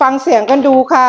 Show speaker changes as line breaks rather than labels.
ฟังเสียงกันดูค่ะ